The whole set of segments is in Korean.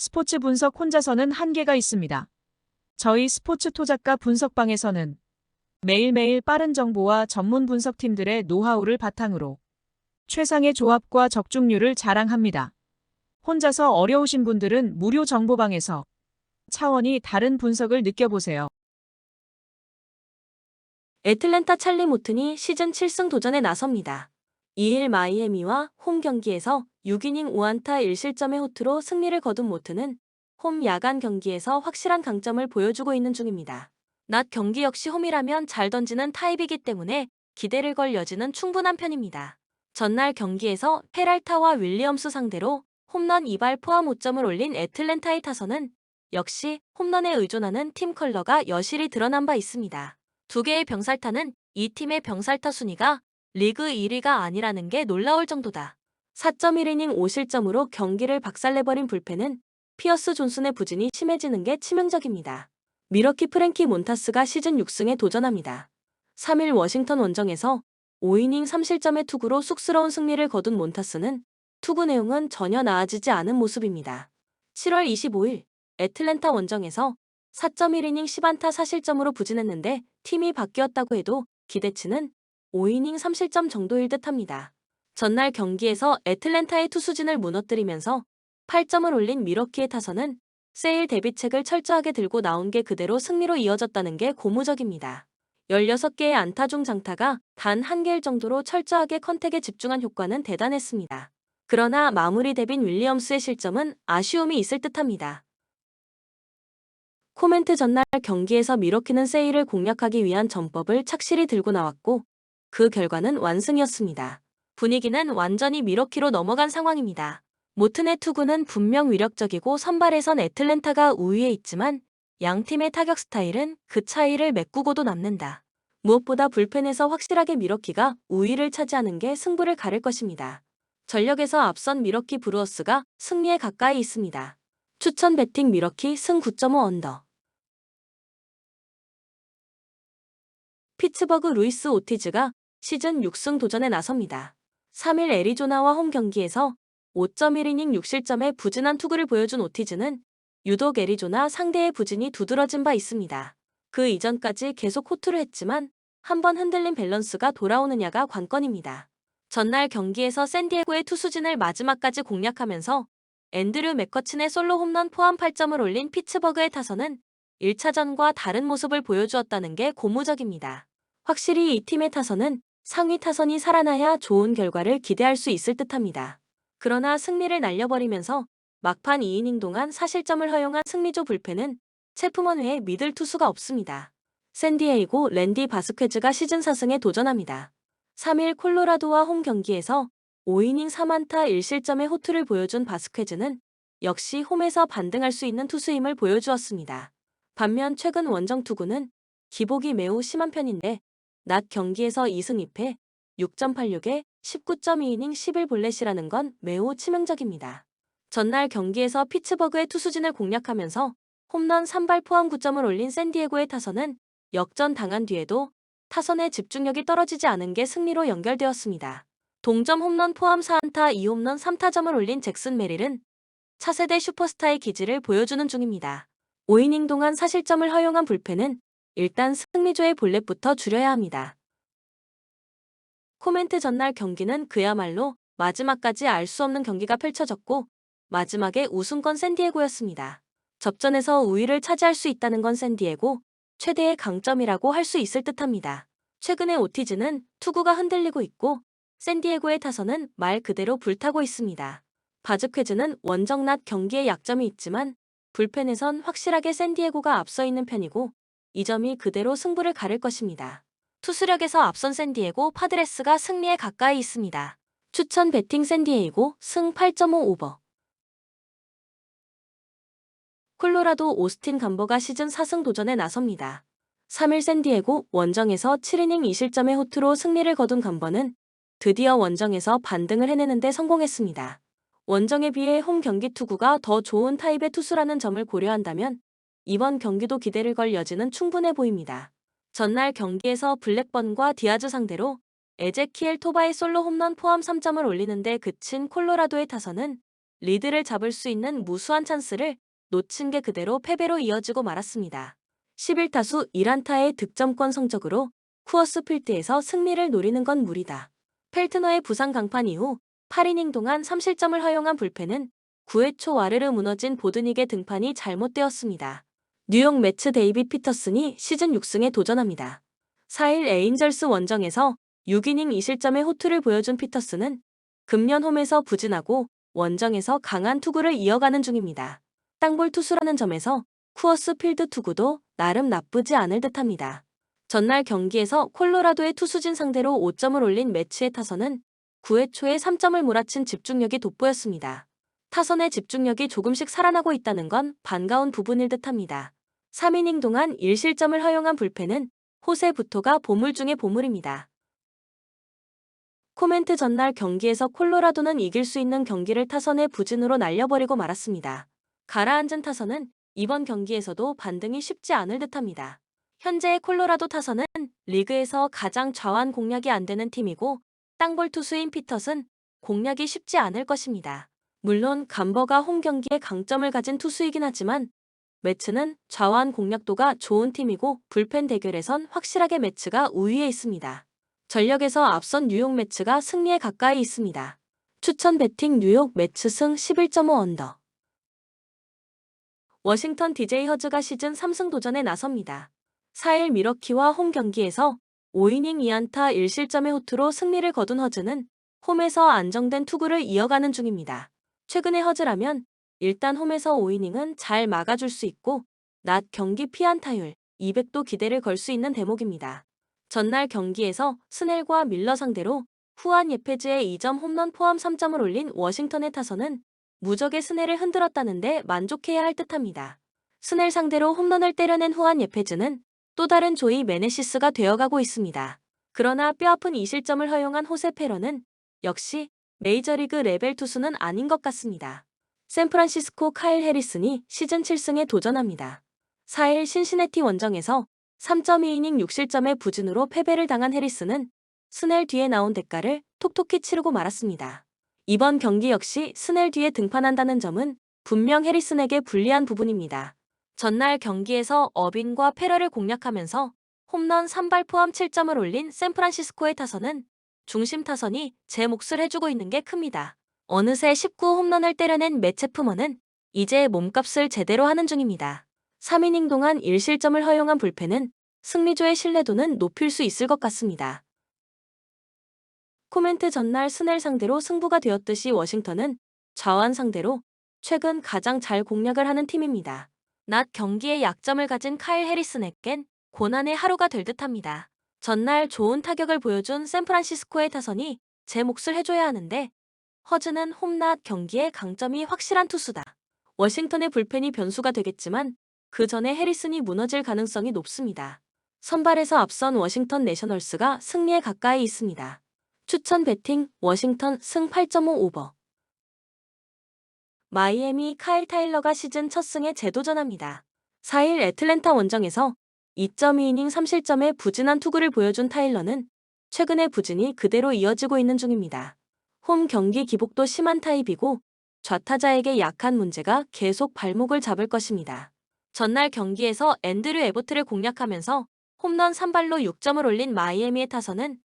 스포츠 분석 혼자서는 한계가 있습니다. 저희 스포츠 토작가 분석방에서는 매일매일 빠른 정보와 전문 분석팀들의 노하우를 바탕으로 최상의 조합과 적중률을 자랑합니다. 혼자서 어려우신 분들은 무료 정보방에서 차원이 다른 분석을 느껴보세요. 애틀랜타 찰리 모튼이 시즌 7승 도전에 나섭니다. 2일 마이애미와 홈 경기에서 6이닝 5안타 1실점의 호투로 승리를 거둔 모튼은 홈 야간 경기에서 확실한 강점을 보여주고 있는 중입니다. 낮 경기 역시 홈이라면 잘 던지는 타입이기 때문에 기대를 걸 여지는 충분한 편입니다. 전날 경기에서 페랄타와 윌리엄스 상대로 홈런 2발 포함 5점을 올린 애틀랜타의 타선은 역시 홈런에 의존하는 팀 컬러가 여실히 드러난 바 있습니다. 두 개의 병살타는 이 팀의 병살타 순위가 리그 1위가 아니라는 게 놀라울 정도다. 4.1이닝 5실점으로 경기를 박살내버린 불펜은 피어스 존슨의 부진이 심해지는 게 치명적입니다. 미러키 프랭키 몬타스가 시즌 6승에 도전합니다. 3일 워싱턴 원정에서 5이닝 3실점의 투구로 쑥스러운 승리를 거둔 몬타스는 투구 내용은 전혀 나아지지 않은 모습입니다. 7월 25일 애틀랜타 원정에서 4.1이닝 10안타 4실점으로 부진했는데 팀이 바뀌었다고 해도 기대치는 5이닝 3실점 정도일 듯합니다. 전날 경기에서 애틀랜타의 투수진을 무너뜨리면서 8점을 올린 미러키의 타선은 세일 대비책을 철저하게 들고 나온 게 그대로 승리로 이어졌다는 게 고무적입니다. 16개의 안타 중 장타가 단 한 개일 정도로 철저하게 컨택에 집중한 효과는 대단했습니다. 그러나 마무리 대빈 윌리엄스의 실점은 아쉬움이 있을 듯합니다. 코멘트 전날 경기에서 미러키는 세일을 공략하기 위한 전법을 착실히 들고 나왔고 그 결과는 완승이었습니다. 분위기는 완전히 미러키로 넘어간 상황입니다. 모튼의 투구는 분명 위력적이고 선발에선 애틀랜타가 우위에 있지만 양 팀의 타격 스타일은 그 차이를 메꾸고도 남는다. 무엇보다 불펜에서 확실하게 미러키가 우위를 차지하는 게 승부를 가를 것입니다. 전력에서 앞선 미러키 브루어스가 승리에 가까이 있습니다. 추천 배팅 미러키 승 9.5 언더. 피츠버그 루이스 오티즈가 시즌 6승 도전에 나섭니다. 3일 애리조나와 홈 경기에서 5.1이닝 6실점의 부진한 투구를 보여준 오티즈는 유독 애리조나 상대의 부진이 두드러진 바 있습니다. 그 이전까지 계속 호투를 했지만 한 번 흔들린 밸런스가 돌아오느냐가 관건입니다. 전날 경기에서 샌디에고의 투수진을 마지막까지 공략하면서 앤드류 맥커친의 솔로 홈런 포함 8점을 올린 피츠버그의 타선은 1차전과 다른 모습을 보여주었다는 게 고무적입니다. 확실히 이 팀의 타선은 상위 타선이 살아나야 좋은 결과를 기대할 수 있을 듯합니다. 그러나 승리를 날려버리면서 막판 2이닝 동안 사실점을 허용한 승리조 불펜은 체프먼 외에 믿을 투수가 없습니다. 샌디에이고 랜디 바스퀘즈가 시즌 4승에 도전합니다. 3일 콜로라도와 홈 경기에서 5이닝 3안타 1실점의 호투를 보여준 바스퀘즈는 역시 홈에서 반등할 수 있는 투수임을 보여주었습니다. 반면 최근 원정 투구는 기복이 매우 심한 편인데 낮 경기에서 2승 2패 6.86에 19.2이닝 11볼넷이라는 건 매우 치명적입니다. 전날 경기에서 피츠버그의 투수진을 공략하면서 홈런 3발 포함 9점을 올린 샌디에고의 타선은 역전 당한 뒤에도 타선의 집중력이 떨어지지 않은 게 승리로 연결되었습니다. 동점 홈런 포함 4안타 2홈런 3타점을 올린 잭슨 메릴은 차세대 슈퍼스타의 기질을 보여주는 중입니다. 5이닝 동안 사실점을 허용한 불펜은 일단 승리조의 볼넷부터 줄여야 합니다. 코멘트 전날 경기는 그야말로 마지막까지 알 수 없는 경기가 펼쳐졌고 마지막에 우승권 샌디에고였습니다. 접전에서 우위를 차지할 수 있다는 건 샌디에고 최대의 강점이라고 할 수 있을 듯합니다. 최근에 오티즈는 투구가 흔들리고 있고 샌디에고의 타선은 말 그대로 불타고 있습니다. 바즈퀘즈는 원정 낮 경기에 약점이 있지만 불펜에선 확실하게 샌디에고가 앞서 있는 편이고 이 점이 그대로 승부를 가를 것입니다. 투수력에서 앞선 샌디에고 파드레스가 승리에 가까이 있습니다. 추천 배팅 샌디에이고 승 8.5 오버. 콜로라도 오스틴 감버가 시즌 4승 도전에 나섭니다. 3일 샌디에고 원정에서 7이닝 2실점의 호투로 승리를 거둔 감버는 드디어 원정에서 반등을 해내는데 성공했습니다. 원정에 비해 홈 경기 투구가 더 좋은 타입의 투수라는 점을 고려한다면 이번 경기도 기대를 걸 여지는 충분해 보입니다. 전날 경기에서 블랙번과 디아즈 상대로 에제키엘 토바의 솔로 홈런 포함 3점을 올리는데 그친 콜로라도의 타선은 리드를 잡을 수 있는 무수한 찬스를 놓친 게 그대로 패배로 이어지고 말았습니다. 11타수 1안타의 득점권 성적으로 쿠어스 필드에서 승리를 노리는 건 무리다. 펠트너의 부상 강판 이후 8이닝 동안 3실점을 허용한 불펜은 9회 초 와르르 무너진 보드닉의 등판이 잘못되었습니다. 뉴욕 매츠 데이빗 피터슨이 시즌 6승에 도전합니다. 4일 에인절스 원정에서 6이닝 2실점의 호투를 보여준 피터슨은 금년 홈에서 부진하고 원정에서 강한 투구를 이어가는 중입니다. 땅볼 투수라는 점에서 쿠어스 필드 투구도 나름 나쁘지 않을 듯합니다. 전날 경기에서 콜로라도의 투수진 상대로 5점을 올린 매치의 타선은 9회 초에 3점을 몰아친 집중력이 돋보였습니다. 타선의 집중력이 조금씩 살아나고 있다는 건 반가운 부분일 듯합니다. 3이닝 동안 1실점을 허용한 불펜은 호세 부토가 보물 중의 보물입니다. 코멘트 전날 경기에서 콜로라도는 이길 수 있는 경기를 타선의 부진으로 날려버리고 말았습니다. 가라앉은 타선은 이번 경기에서도 반등이 쉽지 않을 듯합니다. 현재의 콜로라도 타선은 리그에서 가장 좌완 공략이 안 되는 팀이고 땅볼 투수인 피터슨 공략이 쉽지 않을 것입니다. 물론 감버가 홈 경기에 강점을 가진 투수이긴 하지만 매츠는 좌완 공략도가 좋은 팀이고 불펜 대결에선 확실하게 매츠가 우위에 있습니다. 전력에서 앞선 뉴욕 매츠가 승리에 가까이 있습니다. 추천 배팅 뉴욕 매츠 승 11.5 언더. 워싱턴 DJ 허즈가 시즌 3승 도전에 나섭니다. 4일 미러키와 홈 경기에서 5이닝 2안타 1실점의 호투로 승리를 거둔 허즈는 홈에서 안정된 투구를 이어가는 중입니다. 최근의 허즈라면 일단 홈에서 5이닝은 잘 막아줄 수 있고 낮 경기 피안타율 200도 기대를 걸 수 있는 대목입니다. 전날 경기에서 스넬과 밀러 상대로 후안 예페즈의 2점 홈런 포함 3점을 올린 워싱턴의 타선은 무적의 스넬을 흔들었다는데 만족해야 할 듯합니다. 스넬 상대로 홈런을 때려낸 후안 예페즈는 또 다른 조이 메네시스가 되어가고 있습니다. 그러나 뼈아픈 2실점을 허용한 호세 페러는 역시 메이저리그 레벨 투수는 아닌 것 같습니다. 샌프란시스코 카일 해리슨이 시즌 7승에 도전합니다. 4일 신시내티 원정에서 3.2이닝 6실점의 부진으로 패배를 당한 해리슨은 스넬 뒤에 나온 대가를 톡톡히 치르고 말았습니다. 이번 경기 역시 스넬 뒤에 등판한다는 점은 분명 해리슨에게 불리한 부분입니다. 전날 경기에서 어빈과 페러를 공략하면서 홈런 3발 포함 7점을 올린 샌프란시스코의 타선은 중심 타선이 제 몫을 해주고 있는 게 큽니다. 어느새 19 홈런을 때려낸 매체프머는 이제 몸값을 제대로 하는 중입니다. 3이닝 동안 1실점을 허용한 불펜은 승리조의 신뢰도는 높일 수 있을 것 같습니다. 코멘트 전날 스넬 상대로 승부가 되었듯이 워싱턴은 좌완 상대로 최근 가장 잘 공략을 하는 팀입니다. 낮 경기에 약점을 가진 카일 해리슨에겐 고난의 하루가 될 듯합니다. 전날 좋은 타격을 보여준 샌프란시스코의 타선이 제 몫을 해줘야 하는데 허즈는 홈낮 경기에 강점이 확실한 투수다. 워싱턴의 불펜이 변수가 되겠지만 그 전에 해리슨이 무너질 가능성이 높습니다. 선발에서 앞선 워싱턴 내셔널스가 승리에 가까이 있습니다. 추천 배팅 워싱턴 승 8.5 오버. 마이애미 카일 타일러가 시즌 첫 승에 재도전합니다. 4일 애틀랜타 원정에서 2.2이닝 3실점의 부진한 투구를 보여준 타일러는 최근의 부진이 그대로 이어지고 있는 중입니다. 홈 경기 기복도 심한 타입이고 좌타자에게 약한 문제가 계속 발목을 잡을 것입니다. 전날 경기에서 앤드류 에보트를 공략하면서 홈런 3발로 6점을 올린 마이애미의 타선은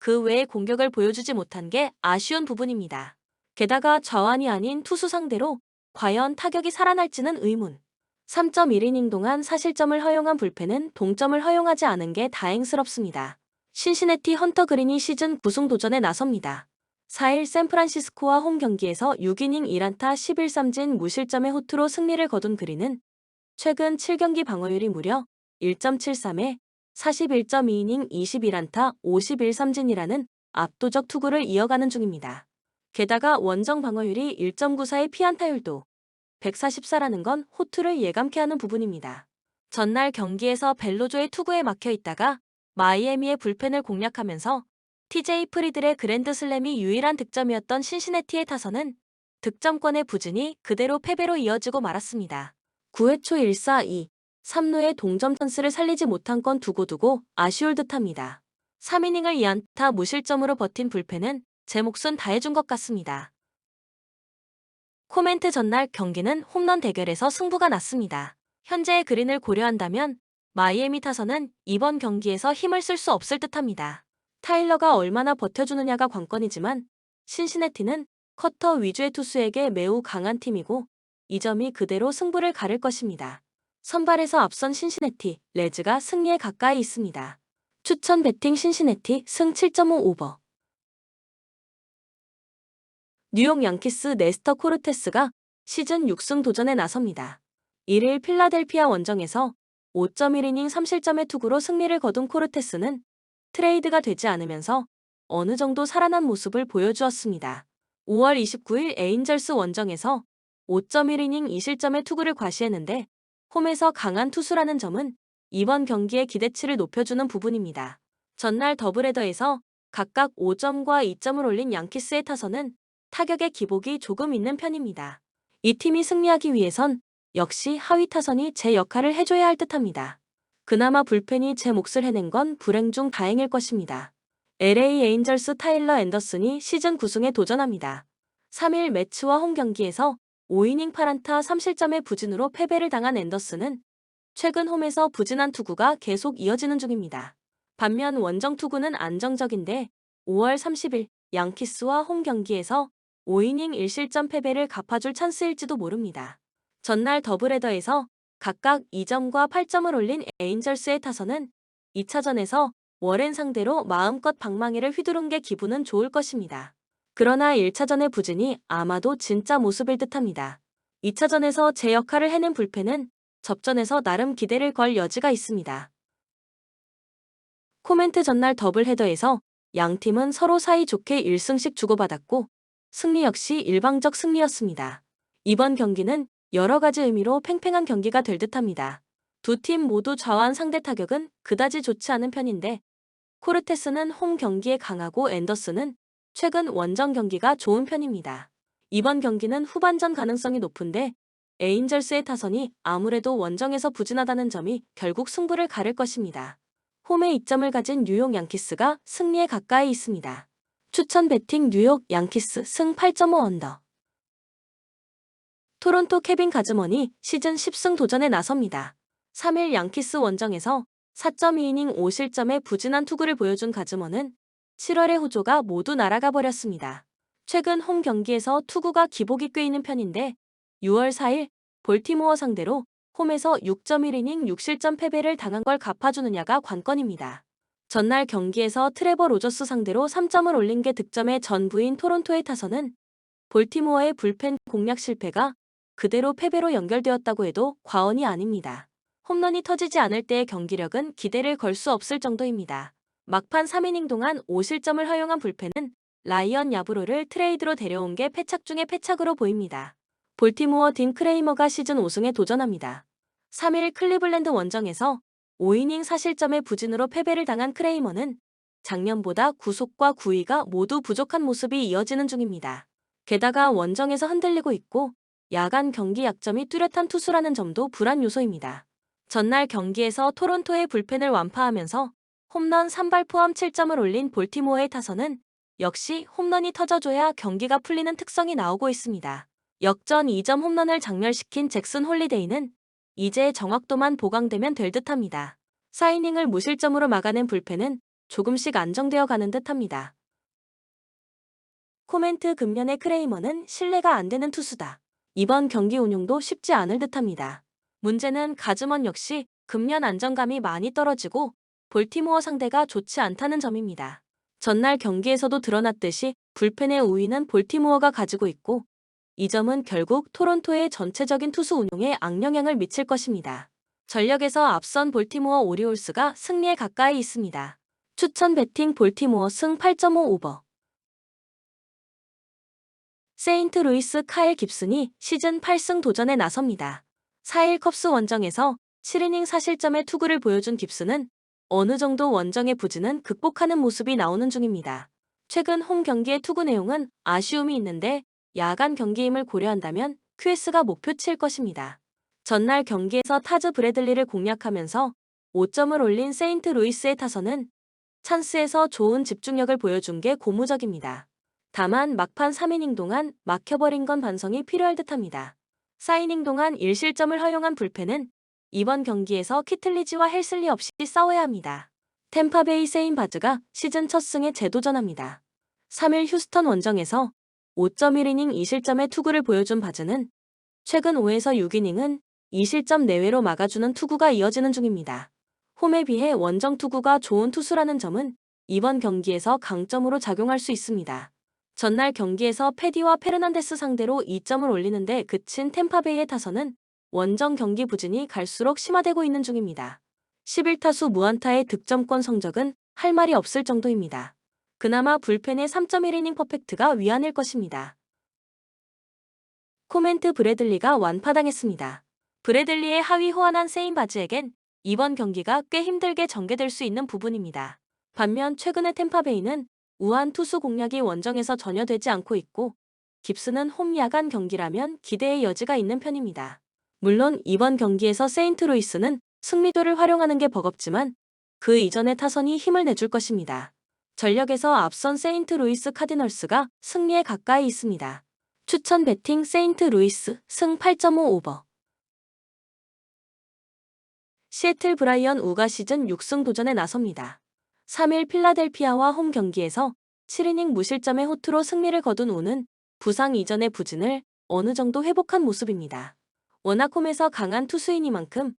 그 외의 공격을 보여주지 못한 게 아쉬운 부분입니다. 게다가 좌완이 아닌 투수 상대로 과연 타격이 살아날지는 의문. 3.1이닝 동안 사실점을 허용한 불펜은 동점을 허용하지 않은 게 다행스럽습니다. 신시내티 헌터 그린이 시즌 9승 도전에 나섭니다. 4일 샌프란시스코와 홈 경기에서 6이닝 1안타 11삼진 무실점의 호투로 승리를 거둔 그린은 최근 7경기 방어율이 무려 1.73에 41.2이닝 21안타 51삼진이라는 압도적 투구를 이어가는 중입니다. 게다가 원정 방어율이 1.94의 피안타율도 144라는 건 호투를 예감케 하는 부분입니다. 전날 경기에서 벨로조의 투구에 막혀 있다가 마이애미의 불펜을 공략하면서 TJ 프리들의 그랜드슬램이 유일한 득점이었던 신시내티의 타선은 득점권의 부진이 그대로 패배로 이어지고 말았습니다. 9회 초 1-4-2, 3루의 동점 찬스를 살리지 못한 건 두고두고 아쉬울 듯합니다. 3이닝을 2안타 무실점으로 버틴 불펜은 제 몫은 다해준 것 같습니다. 코멘트 전날 경기는 홈런 대결에서 승부가 났습니다. 현재의 그린을 고려한다면 마이애미 타선은 이번 경기에서 힘을 쓸 수 없을 듯합니다. 타일러가 얼마나 버텨주느냐가 관건이지만 신시내티는 커터 위주의 투수에게 매우 강한 팀이고 이 점이 그대로 승부를 가를 것입니다. 선발에서 앞선 신시내티, 레즈가 승리에 가까이 있습니다. 추천 배팅 신시내티 승 7.5 오버. 뉴욕 양키스 네스터 코르테스가 시즌 6승 도전에 나섭니다. 1일 필라델피아 원정에서 5.1이닝 3실점의 투구로 승리를 거둔 코르테스는 트레이드가 되지 않으면서 어느 정도 살아난 모습을 보여주었습니다. 5월 29일 에인절스 원정에서 5.1이닝 2실점의 투구를 과시했는데 홈에서 강한 투수라는 점은 이번 경기의 기대치를 높여주는 부분입니다. 전날 더블헤더에서 각각 5점과 2점을 올린 양키스의 타선은 타격의 기복이 조금 있는 편입니다. 이 팀이 승리하기 위해선 역시 하위 타선이 제 역할을 해줘야 할 듯합니다. 그나마 불펜이 제 몫을 해낸 건 불행 중 다행일 것입니다. LA 에인절스 타일러 앤더슨이 시즌 9승에 도전합니다. 3일 매치와 홈 경기에서 5이닝 8안타 3실점의 부진으로 패배를 당한 앤더슨은 최근 홈에서 부진한 투구가 계속 이어지는 중입니다. 반면 원정 투구는 안정적인데 5월 30일 양키스와 홈 경기에서 5이닝 1실점 패배를 갚아줄 찬스일지도 모릅니다. 전날 더블헤더에서 각각 2점과 8점을 올린 에인절스의 타선은 2차전에서 워렌 상대로 마음껏 방망이를 휘두른 게 기분은 좋을 것입니다. 그러나 1차전의 부진이 아마도 진짜 모습일 듯합니다. 2차전에서 제 역할을 해낸 불펜은 접전에서 나름 기대를 걸 여지가 있습니다. 코멘트 전날 더블헤더에서 양 팀은 서로 사이좋게 1승씩 주고받았고 승리 역시 일방적 승리였습니다. 이번 경기는 여러 가지 의미로 팽팽한 경기가 될 듯합니다. 두 팀 모두 좌완 상대 타격은 그다지 좋지 않은 편인데 코르테스는 홈 경기에 강하고 앤더슨은 최근 원정 경기가 좋은 편입니다. 이번 경기는 후반전 가능성이 높은데 에인절스의 타선이 아무래도 원정에서 부진하다는 점이 결국 승부를 가를 것입니다. 홈에 이점을 가진 뉴욕 양키스가 승리에 가까이 있습니다. 추천 배팅 뉴욕 양키스 승 8.5 언더. 토론토 케빈 가즈먼이 시즌 10승 도전에 나섭니다. 3일 양키스 원정에서 4.2이닝 5실점의 부진한 투구를 보여준 가즈먼은 7월의 호조가 모두 날아가 버렸습니다. 최근 홈 경기에서 투구가 기복이 꽤 있는 편인데 6월 4일 볼티모어 상대로 홈에서 6.1이닝 6실점 패배를 당한 걸 갚아주느냐가 관건입니다. 전날 경기에서 트레버 로저스 상대로 3점을 올린 게 득점의 전부인 토론토의 타선은 볼티모어의 불펜 공략 실패가 그대로 패배로 연결되었다고 해도 과언이 아닙니다. 홈런이 터지지 않을 때의 경기력은 기대를 걸 수 없을 정도입니다. 막판 3이닝 동안 5실점을 허용한 불펜은 라이언 야브로를 트레이드로 데려온 게 패착 중의 패착으로 보입니다. 볼티모어 딘 크레이머가 시즌 5승에 도전합니다. 3일 클리블랜드 원정에서 5이닝 4실점의 부진으로 패배를 당한 크레이머는 작년보다 구속과 구위가 모두 부족한 모습이 이어지는 중입니다. 게다가 원정에서 흔들리고 있고 야간 경기 약점이 뚜렷한 투수라는 점도 불안 요소입니다. 전날 경기에서 토론토의 불펜을 완파하면서 홈런 3발 포함 7점을 올린 볼티모어의 타선은 역시 홈런이 터져줘야 경기가 풀리는 특성이 나오고 있습니다. 역전 2점 홈런을 장렬시킨 잭슨 홀리데이는 이제 정확도만 보강되면 될 듯합니다. 사이닝을 무실점으로 막아낸 불펜은 조금씩 안정되어 가는 듯합니다. 코멘트 금년의 크레이머는 신뢰가 안 되는 투수다. 이번 경기 운용도 쉽지 않을 듯합니다. 문제는 가즈먼 역시 금년 안정감이 많이 떨어지고 볼티모어 상대가 좋지 않다는 점입니다. 전날 경기에서도 드러났듯이 불펜의 우위는 볼티모어가 가지고 있고 이 점은 결국 토론토의 전체적인 투수 운용에 악영향을 미칠 것입니다. 전력에서 앞선 볼티모어 오리올스가 승리에 가까이 있습니다. 추천 배팅 볼티모어 승 8.5 오버. 세인트 루이스 카일 깁슨이 시즌 8승 도전에 나섭니다. 4일 컵스 원정에서 7이닝 4실점의 투구를 보여준 깁슨은 어느 정도 원정의 부진은 극복하는 모습이 나오는 중입니다. 최근 홈 경기의 투구 내용은 아쉬움이 있는데 야간 경기임을 고려한다면 QS가 목표치일 것입니다. 전날 경기에서 타즈 브래들리를 공략하면서 5점을 올린 세인트 루이스의 타선은 찬스에서 좋은 집중력을 보여준 게 고무적입니다. 다만 막판 3이닝 동안 막혀버린 건 반성이 필요할 듯합니다. 4이닝 동안 1실점을 허용한 불펜은 이번 경기에서 키틀리지와 헬슬리 없이 싸워야 합니다. 템파베이 세인 바즈가 시즌 첫 승에 재도전합니다. 3일 휴스턴 원정에서 5.1이닝 2실점의 투구를 보여준 바즈는 최근 5에서 6이닝은 2실점 내외로 막아주는 투구가 이어지는 중입니다. 홈에 비해 원정 투구가 좋은 투수라는 점은 이번 경기에서 강점으로 작용할 수 있습니다. 전날 경기에서 패디와 페르난데스 상대로 2점을 올리는데 그친 템파베이의 타선은 원정 경기 부진이 갈수록 심화되고 있는 중입니다. 11타수 무안타의 득점권 성적은 할 말이 없을 정도입니다. 그나마 불펜의 3.1이닝 퍼펙트가 위안일 것입니다. 코멘트 브래들리가 완파당했습니다. 브래들리의 하위 호환한 세인 바즈에겐 이번 경기가 꽤 힘들게 전개될 수 있는 부분입니다. 반면 최근의 템파베이는 우한 투수 공략이 원정에서 전혀 되지 않고 있고 깁스는 홈 야간 경기라면 기대의 여지가 있는 편입니다. 물론 이번 경기에서 세인트루이스는 승리도를 활용하는 게 버겁지만 그 이전의 타선이 힘을 내줄 것입니다. 전력에서 앞선 세인트루이스 카디널스가 승리에 가까이 있습니다. 추천 배팅 세인트루이스 승 8.5 오버 시애틀 브라이언 우가 시즌 6승 도전에 나섭니다. 3일 필라델피아와 홈 경기에서 7이닝 무실점의 호투로 승리를 거둔 우는 부상 이전의 부진을 어느 정도 회복한 모습입니다. 워낙 홈에서 강한 투수이니만큼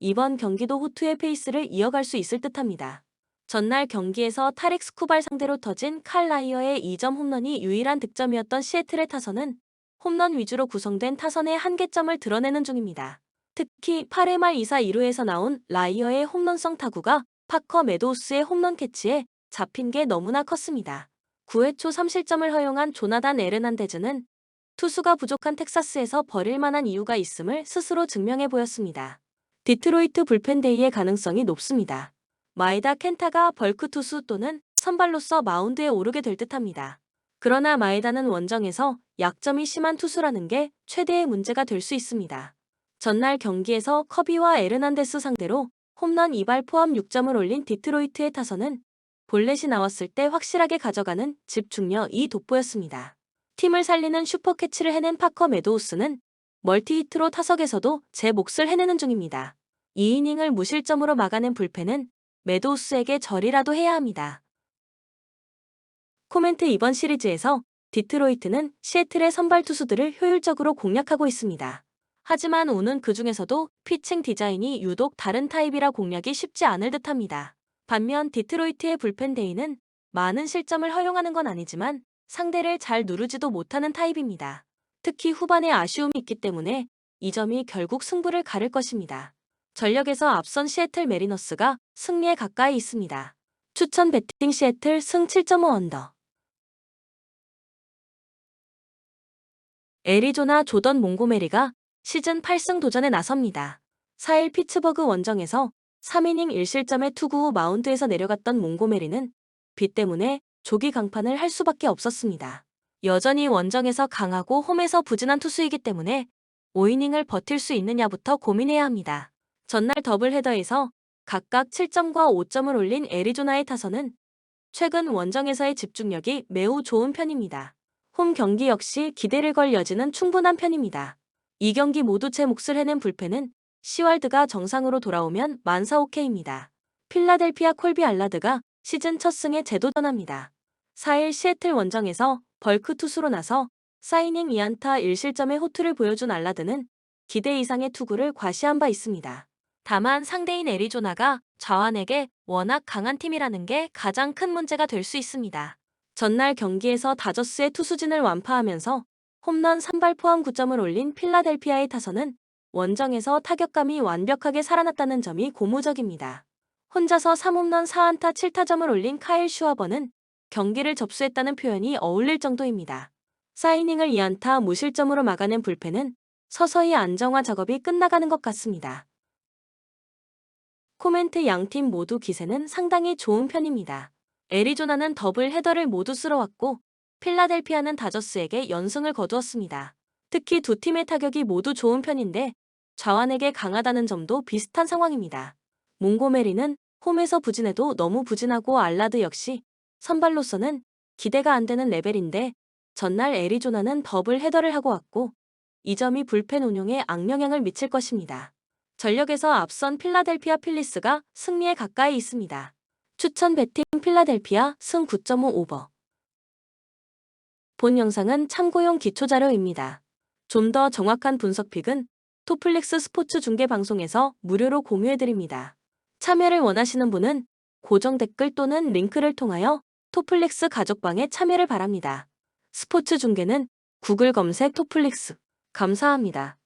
이번 경기도 호투의 페이스를 이어갈 수 있을 듯합니다. 전날 경기에서 타릭 스쿠발 상대로 터진 칼 라이어의 2점 홈런이 유일한 득점이었던 시애틀의 타선은 홈런 위주로 구성된 타선의 한계점을 드러내는 중입니다. 특히 8회 말 2사 2루에서 나온 라이어의 홈런성 타구가 파커 메도우스의 홈런 캐치에 잡힌 게 너무나 컸습니다. 9회 초 3실점을 허용한 조나단 에르난데즈는 투수가 부족한 텍사스에서 버릴 만한 이유가 있음을 스스로 증명해 보였습니다. 디트로이트 불펜데이의 가능성이 높습니다. 마에다 켄타가 벌크 투수 또는 선발로서 마운드에 오르게 될 듯합니다. 그러나 마에다는 원정에서 약점이 심한 투수라는 게 최대의 문제가 될 수 있습니다. 전날 경기에서 커비와 에르난데스 상대로 홈런 2발 포함 6점을 올린 디트로이트의 타선은 볼넷이 나왔을 때 확실하게 가져가는 집중력 이 돋보였습니다. 팀을 살리는 슈퍼캐치를 해낸 파커 메도우스는 멀티히트로 타석에서도 제 몫을 해내는 중입니다. 2이닝을 무실점으로 막아낸 불펜은 메도우스에게 절이라도 해야 합니다. 코멘트 이번 시리즈에서 디트로이트는 시애틀의 선발 투수들을 효율적으로 공략하고 있습니다. 하지만 우는 그 중에서도 피칭 디자인이 유독 다른 타입이라 공략이 쉽지 않을 듯합니다. 반면 디트로이트의 불펜 데이는 많은 실점을 허용하는 건 아니지만 상대를 잘 누르지도 못하는 타입입니다. 특히 후반에 아쉬움이 있기 때문에 이 점이 결국 승부를 가를 것입니다. 전력에서 앞선 시애틀 메리너스가 승리에 가까이 있습니다. 추천 배팅 시애틀 승 7.5 언더. 애리조나 조던 몽고메리가 시즌 8승 도전에 나섭니다. 4일 피츠버그 원정에서 3이닝 1실점의 투구 후 마운드에서 내려갔던 몽고메리는 비 때문에 조기 강판을 할 수밖에 없었습니다. 여전히 원정에서 강하고 홈에서 부진한 투수이기 때문에 5이닝을 버틸 수 있느냐부터 고민해야 합니다. 전날 더블헤더에서 각각 7점과 5점을 올린 애리조나의 타선은 최근 원정에서의 집중력이 매우 좋은 편입니다. 홈 경기 역시 기대를 걸 여지는 충분한 편입니다. 이 경기 모두 제 몫을 해낸 불펜은 시왈드가 정상으로 돌아오면 만사 오케이입니다. 필라델피아 콜비 알라드가 시즌 첫 승에 재도전합니다. 4일 시애틀 원정에서 벌크 투수로 나서 사이닝 2안타 1실점의 호투를 보여준 알라드는 기대 이상의 투구를 과시한 바 있습니다. 다만 상대인 애리조나가 좌완에게 워낙 강한 팀이라는 게 가장 큰 문제가 될 수 있습니다. 전날 경기에서 다저스의 투수진을 완파하면서 홈런 3발 포함 9점을 올린 필라델피아의 타선은 원정에서 타격감이 완벽하게 살아났다는 점이 고무적입니다. 혼자서 3홈런 4안타 7타점을 올린 카일 슈아버는 경기를 접수했다는 표현이 어울릴 정도입니다. 사이닝을 2안타 무실점으로 막아낸 불펜은 서서히 안정화 작업이 끝나가는 것 같습니다. 코멘트 양팀 모두 기세는 상당히 좋은 편입니다. 애리조나는 더블 헤더를 모두 쓸어왔고 필라델피아는 다저스에게 연승을 거두었습니다. 특히 두 팀의 타격이 모두 좋은 편인데 좌완에게 강하다는 점도 비슷한 상황입니다. 몽고메리는 홈에서 부진해도 너무 부진하고 알라드 역시 선발로서는 기대가 안 되는 레벨인데 전날 애리조나는 더블 헤더를 하고 왔고 이 점이 불펜 운용에 악영향을 미칠 것입니다. 전력에서 앞선 필라델피아 필리스가 승리에 가까이 있습니다. 추천 배팅 필라델피아 승 9.5 오버. 본 영상은 참고용 기초자료입니다. 좀 더 정확한 분석픽은 토플릭스 스포츠 중계 방송에서 무료로 공유해드립니다. 참여를 원하시는 분은 고정 댓글 또는 링크를 통하여 토플릭스 가족방에 참여를 바랍니다. 스포츠 중계는 구글 검색 토플릭스. 감사합니다.